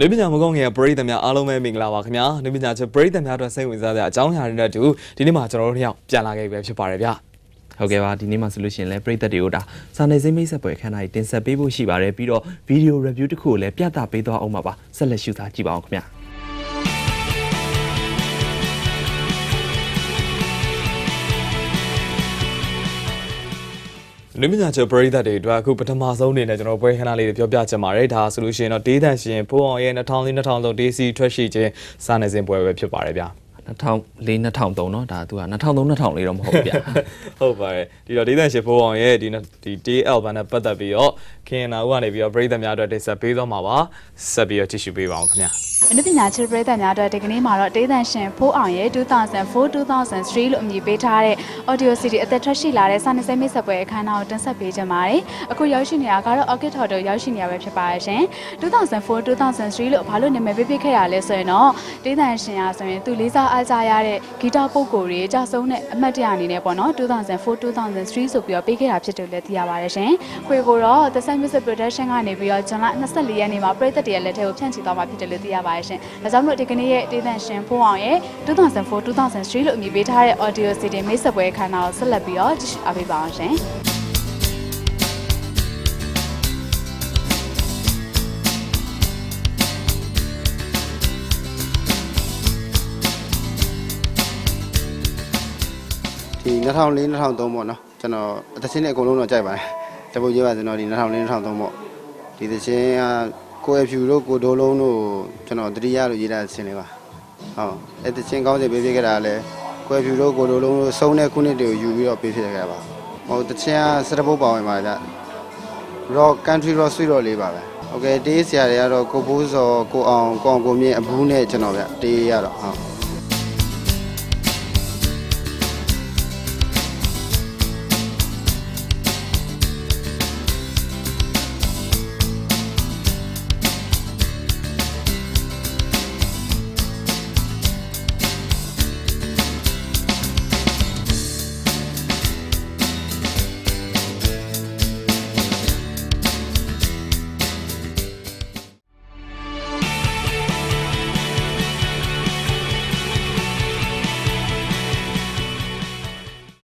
လူပညာမကုန်းငယ်ပရိသတ်များအားလုံးပဲမင်္ဂလာပါခင်ဗျာလူပညာချက်ပရိသတ်များအတွက်စိတ်ဝင်စားတဲ့အကြောင်းအရာတွေနဲ့အတူဒီနေ့မှာကျွန်တော်တို့နှစ်ယောက်ပြန်လာခဲ့ပြီပဲဖြစ်ပါတယ်ဗျာဟုတ်ကဲ့ပါဒီနေ့မှဆိုလို့ရှိရင်လည်းပြည်သက်တွေကိုဒါစာနယ်ဇင်းမိတ်ဆက်ပွဲခန်းတိုင်းတင်ဆက်ပေးဖို့ရှိပါတယ်ပြီးတော့ဗီဒီယို review တစ်ခုကိုလည်းပြသပေးသွားအောင်ပါပါဆက်လက်ရှုစားကြည့်ပါအောင်ခင်ဗျာ လူပညာချက်ပရိသတ်တွေအတွက်အခုပထမဆုံးအနေနဲ့ကျွန်တော်ပွဲခဏလေးတွေပြောပြချင်ပါတယ်ဒါဆိုလို့ရှိရင်တော့ဒေးတန်ရှင်ဖိုးအောင်ရဲ့2000 2003 DC ထွက်ရှိခြင်းစာနယ်ဇင်းပွဲပဲဖြစ်ပါတယ်ဗျာ 2004 2003เนาะဒါသူက2003 2004လေးတော့မဟုတ်ဘူးဗျာ ဟုတ်ပါတယ်ဒီတော့ဒေးတန်ရှင်ဖိုးအောင်ရဲ့ဒီဒီ day album နဲ့ပတ်သက်ပြီးတော့ခင်နာဦးကနေပြီးတော့ပရိသတ်များအတွက်တင်ဆက်ပေးသွားမှာပါဆက်ပြီးတော့ကြည့်ရှုပေးပါအောင်ခင်ဗျာ အနုပညာချစ်ပရိသတ်များအတွက်ဒီကနေ့မှာတော့တေးသန်ရှင်ဖိုးအောင်ရဲ့2004-2003လို့အမည်ပေးထားတဲ့ Audio CD အသက်ထွက်ရှိလာတဲ့စာနယ်ဇင်းမိတ်ဆက်ပွဲအခမ်းအနားကိုတင်ဆက်ပေးကြပါမယ်။အခုရောက်ရှိနေတာကတော့ Orchid Hotel ရောက်ရှိနေရပဲဖြစ်ပါရဲ့ရှင်။2004-2003လို့ဘာလို့နာမည်ပေးပေးခဲ့ရလဲဆိုရင်တော့တေးသန်ရှင်ဟာဆိုရင်သူလေးစားအားကြရတဲ့ဂီတပုဂ္ဂိုလ်တွေအကြဆုံးတဲ့အမှတ်တရအနေနဲ့ပေါ့နော်2004-2003ဆိုပြီးတော့ပေးခဲ့တာဖြစ်တယ်လည်းသိရပါတယ်ရှင်။ခွေကိုတော့ The Sun Music Production ကနေပြီးတော့ဇွန်လ24ရက်နေ့မှာပြည်သက်တရလက်ထဲကိုဖြန့်ချီသွားမှာဖြစ်တယ်လို့သိရပါတယ်ရှင်။ဒါကြောင့်မလို့ဒီကနေ့ရဲ့ဒေသန်ရှင်ဖိုးအောင်ရဲ့2004-2003လို့အမည်ပေးထားတဲ့ Audio CD မိတ်ဆက်ပွဲခန်းနာကိုဆက်လက်ပြီးတော့ကြည့်ရှုအားပေးပါအောင်ရှင်။ဒီ2004 2003ပေါ့နော်ကျွန်တော်အသချင်းနဲ့အကုန်လုံးတော့ကြိုက်ပါတယ်တပုတ်ကြီးပါကျွန်တော်ဒီ2004 2003ပေါ့ဒီသချင်းက ကိုယ်ဖြူတို့ကိုဒိုးလုံးတို့ကျွန်တော်တတိယလို့ရေးထားတဲ့သချင်းလေးပါဟုတ်အဲသချင်းကောင်းစေပေးဖြစ်ခဲ့တာလည်းကိုယ်ဖြူတို့ကိုဒိုးလုံးတို့စုံတဲ့ခုနှစ်တွေကိုယူပြီးတော့ပေးဖြစ်ခဲ့တာပါဟိုသချင်းကစတပုတ်ပါဝင်ပါကြ rock country rock sweet rock လေးပါပဲโอเคတေးဆရာတွေကတော့ကိုဘိုးစောကိုအောင်ကိုအောင်ကိုမြင့်အဘူးနဲ့ကျွန်တော်ဗျတေးရတော့ဟုတ်